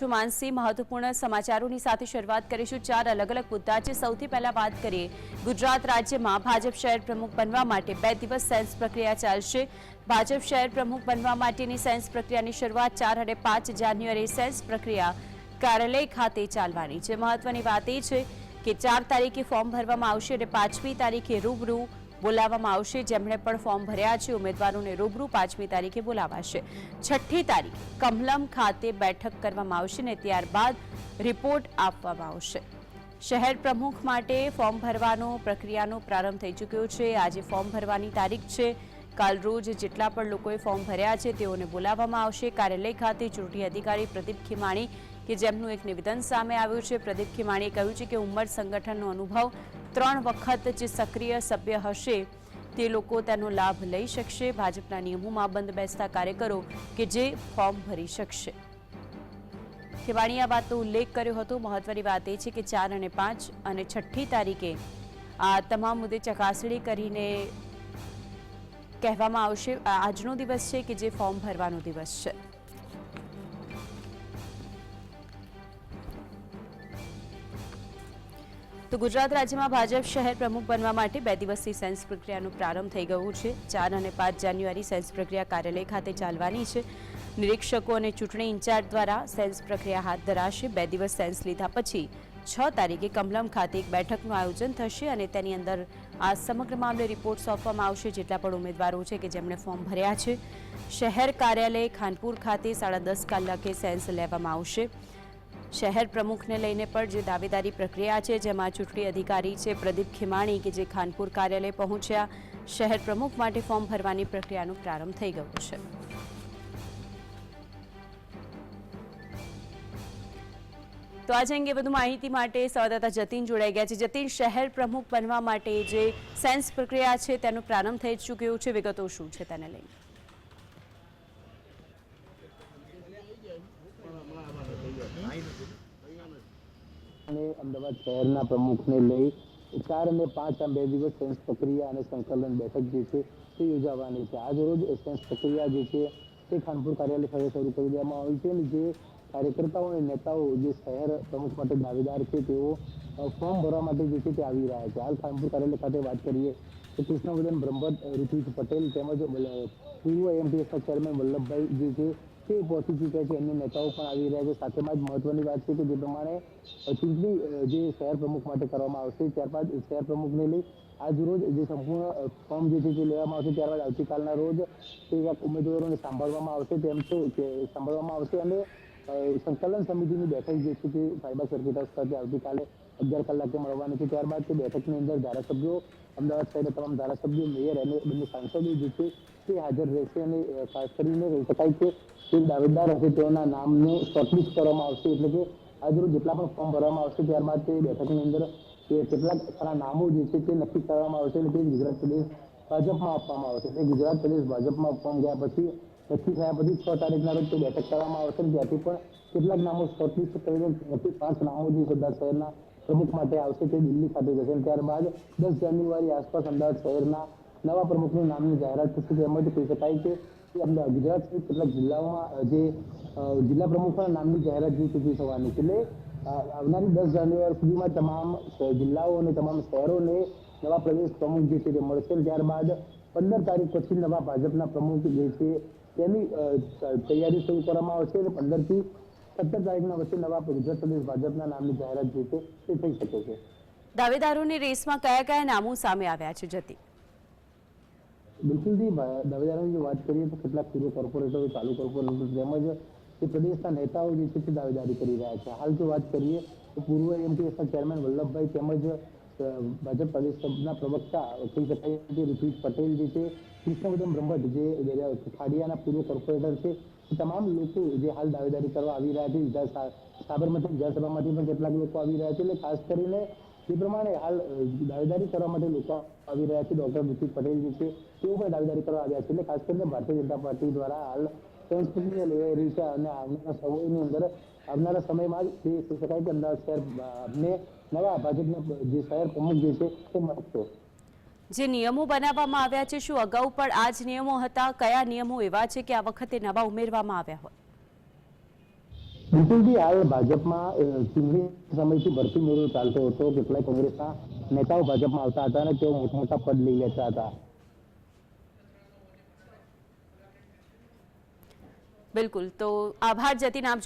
છું માનસી. મહત્વપૂર્ણ સમાચારોની સાથે શરૂઆત કરીશું. ચાર અલગ અલગ મુદ્દા છે. સૌથી પહેલા વાત કરીએ ગુજરાત રાજ્યમાં ભાજપ શહેર પ્રમુખ બનવા માટે બે દિવસ સેન્સ પ્રક્રિયા ચાલશે. ભાજપ શહેર પ્રમુખ બનવા માટેની સેન્સ પ્રક્રિયાની શરૂઆત ચાર અને પાંચ જાન્યુઆરી સેન્સ પ્રક્રિયા કાર્યાલય ખાતે ચાલવાની છે. મહત્વની વાત એ છે કે ચાર તારીખે ફોર્મ ભરવામાં આવશે અને પાંચમી તારીખે રૂબરૂ બોલાવવામાં આવશે. જેમણે પણ ફોર્મ ભર્યા છે, ઉમેદવારોને રૂબરૂ પાંચમી તારીખે બોલાવાશે. છઠ્ઠી તારીખ કમલમ ખાતે બેઠક કરવામાં આવશે ને ત્યારબાદ રિપોર્ટ આપવામાં આવશે. શહેર પ્રમુખ માટે ફોર્મ ભરવાનો પ્રક્રિયાનો પ્રારંભ થઈ ચૂક્યો છે. આજે ફોર્મ ભરવાની તારીખ છે. કાલ રોજ જેટલા પણ લોકોએ ફોર્મ ભર્યા છે, તેઓને બોલાવવામાં આવશે. કાર્યાલય ખાતે ચૂંટણી અધિકારી પ્રદીપ ખીમાણી, કે જેમનું એક નિવેદન સામે આવ્યું છે. પ્રદીપ ખીમાણીએ કહ્યું છે કે ઉંમર સંગઠનનો અનુભવ ત્રણ વખત જે સક્રિય સભ્ય હશે, તે લોકો તેનો લાભ લઈ શકશે. ભાજપના નિયમોમાં બંધ બેસતા કાર્યકરો કે જે ફોર્મ ભરી શકશે. ખેવાણીએ આ વાતનો ઉલ્લેખ કર્યો હતો. મહત્વની વાત એ છે કે ચાર અને પાંચ અને છઠ્ઠી તારીખે આ તમામ મુદ્દે ચકાસણી કરીને કહેવામાં આવશે. આજનો દિવસ છે કે જે ફોર્મ ભરવાનો દિવસ છે. તો ગુજરાત રાજ્યમાં ભાજપ શહેર પ્રમુખ બનવા માટે બે દિવસથી સેન્સ પ્રક્રિયાનો પ્રારંભ થઈ ગયો છે. ચાર અને પાંચ જાન્યુઆરી સેન્સ પ્રક્રિયા કાર્યાલય ખાતે ચાલવાની છે. નિરીક્ષકો અને ચૂંટણી ઇન્ચાર્જ દ્વારા સેન્સ પ્રક્રિયા હાથ ધરાશે. બે દિવસ સેન્સ લીધા પછી છ તારીખે કમલમ ખાતે એક બેઠકનું આયોજન થશે અને તેની અંદર આ સમગ્ર મામલે રિપોર્ટ સોંપવામાં આવશે જેટલા પણ ઉમેદવારો છે કે જેમણે ફોર્મ ભર્યા છે. શહેર કાર્યાલય ખાનપુર ખાતે સાડા દસ કલાકે સેન્સ લેવામાં આવશે. શહેર પ્રમુખને લઈને પણ જે દાવેદારી પ્રક્રિયા છે, જેમાં ચૂંટણી અધિકારી છે પ્રદીપ ખીમાણી કે જે ખાનપુર કાર્યાલય પહોંચ્યા, શહેર પ્રમુખ માટે ફોર્મ ભરવાની પ્રક્રિયાનો પ્રારંભ થઈ ગયો છે. તો આજે અંગે વધુ માહિતી માટે સંવાદદાતા જતીન જોડાઈ ગયા છે. જતીન, શહેર પ્રમુખ બનવા માટે જે સેન્સ પ્રક્રિયા છે, તેનો પ્રારંભ થઈ ચૂક્યો છે. વિગતો શું છે તેને લઈને અને અમદાવાદ શહેરના પ્રમુખને લઈ ચાર અને પાંચ આ બે દિવસ સેન્સ પ્રક્રિયા અને સંકલન બેઠક જે છે તે યોજાવાની છે. આજ રોજ એ સેન્સ પ્રક્રિયા જે છે તે ખાનપુર કાર્યાલય ખાતે શરૂ કરી દેવામાં આવી છે અને જે કાર્યકર્તાઓ અને નેતાઓ જે શહેર પ્રમુખ માટે દાવેદાર છે તેઓ ફોર્મ ભરવા માટે જે છે તે આવી રહ્યા છે. હાલ ખાનપુર કાર્યાલય ખાતે વાત કરીએ તો કૃષ્ણવર્ધન બ્રહ્મભટ્ટ, ઋત્વિજ પટેલ તેમજ પૂર્વ એમપીએસના ચેરમેન વલ્લભભાઈ જે છે તે પહોંચી ચૂક્યા છે. અન્ય નેતાઓ પણ આવી રહ્યા છે. સાથેમાં જ મહત્વની વાત છે કે જે પ્રમાણે ચૂંટણી જે શહેર પ્રમુખ માટે કરવામાં આવશે, ત્યારબાદ શહેર પ્રમુખને લઈ આજ રોજ જે સંપૂર્ણ ફોર્મ જે છે તે લેવામાં આવશે. ત્યારબાદ આવતીકાલના રોજ તે ઉમેદવારોને સાંભળવામાં આવશે. તેમ છે કે સાંભળવામાં આવશે અને સંકલન સમિતિની બેઠક જે છે તે સાયબર સર્કિટ હાઉસ ખાતે આવતીકાલે અગિયાર કલાકે મળવાની છે. ત્યારબાદ તે બેઠકની અંદર ધારાસભ્યો, અમદાવાદ શહેરના તમામ ધારાસભ્યો, મેયર અને બંને સાંસદો જે છે તે હાજર રહેશે અને ખાસ કરીને કહી શકાય કે જે દાવેદાર હશે તેઓના નામને શોર્ટલિસ્ટ કરવામાં આવશે. એટલે કે આજરોજ જેટલા પણ ફોર્મ ભરવામાં આવશે, ત્યારબાદ તે બેઠકની અંદર કેટલાક ખરા નામો જે છે તે નક્કી કરવામાં આવશે. અને તે ગુજરાત પ્રદેશ ભાજપમાં આપવામાં આવશે. તે ગુજરાત પ્રદેશ ભાજપમાં ફોર્મ ગયા પછી, નક્કી થયા પછી છ તારીખના રોજ તે બેઠક કરવામાં આવશે. જ્યાંથી પણ કેટલાક નામો શોર્ટલિસ્ટ કરીને પાંચ નામો જે સરદાર શહેરના પ્રમુખ માટે આવશે તે દિલ્હી ખાતે જશે. ત્યારબાદ દસ જાન્યુઆરી આસપાસ અમદાવાદ શહેરના નવા પ્રમુખનું નામની જાહેરાત થશે. તેમજ કહી શકાય કે અમદાવાદ ગુજરાત સહિત કેટલાક જિલ્લાઓમાં જે જિલ્લા પ્રમુખના નામની જાહેરાત જે ચૂકી થવાની છે. એટલે આવનારી દસ જાન્યુઆરી સુધીમાં તમામ જિલ્લાઓ અને તમામ શહેરોને નવા પ્રદેશ પ્રમુખ જે છે તે મળશે. ત્યારબાદ પંદર તારીખ પછી નવા ભાજપના પ્રમુખ જે છે તેની તૈયારી શરૂ કરવામાં આવશે. અને પંદરથી સત્તર તારીખના વચ્ચે નવા ગુજરાત પ્રદેશ ભાજપના નામની જાહેરાત જે છે તે થઈ શકે છે. દાવેદારોની રેસમાં કયા કયા નામો સામે આવ્યા છે જતી? બિલકુલથી દાવેદારોની જો વાત કરીએ તો કેટલાક પૂર્વ કોર્પોરેટરો ચાલુ કોર્પોરેટરો તેમજ જે પ્રદેશના નેતાઓ જે છે તે દાવેદારી કરી રહ્યા છે. હાલ જો વાત કરીએ તો પૂર્વ એમટીએસના ચેરમેન વલ્લભભાઈ તેમજ ભાજપ પ્રદેશના પ્રવક્તા કહી શકાય કે ઋત્વિજ પટેલ જે છે કૃષ્ણવર્ધન બ્રહ્મભટ્ટ જે ખાડિયાના પૂર્વ કોર્પોરેટર છે. તમામ લોકો જે હાલ દાવેદારી કરવા આવી રહ્યા છે વિધાન- સાબરમતી વિધાનસભામાંથી પણ કેટલાક લોકો આવી રહ્યા છે. એટલે ખાસ કરીને એ પ્રમાણે હાલ દાવેદારી કરવા માટે લોકો આવી રહ્યા છે. ડોક્ટર નીતિન પટેલ જે છે તેઓ પણ દાવેદારી કરવા આવ્યા છે. એટલે ખાસ કરીને ભારતીય જનતા પાર્ટી દ્વારા હાલ સંસ્કૃતિ લેવાઈ રહી છે અને આવનારા સમયની અંદર આવનારા સમયમાં જ તે શકાય કે અમદાવાદ શહેર અ, નવા ભાજપના જે શહેર પ્રમુખ જે છે તે મળશે. જે નિયમો બનાવવામાં આવ્યા છે શું અગાઉ પણ આ જ નિયમો હતા? કયા નિયમો એવા છે કે આ વખતે નવા ઉમેરવામાં આવ્યા હોય? બિલકુલથી હાલ ભાજપમાં ચૂંટણી સમયથી ભરતી મેળો ચાલતો હતો. કેટલાય કોંગ્રેસના નેતાઓ ભાજપમાં આવતા હતા અને તેઓ મોટા મોટા પદ લઈ લેતા હતા. બિલકુલ. તો આભાર જતીન આપ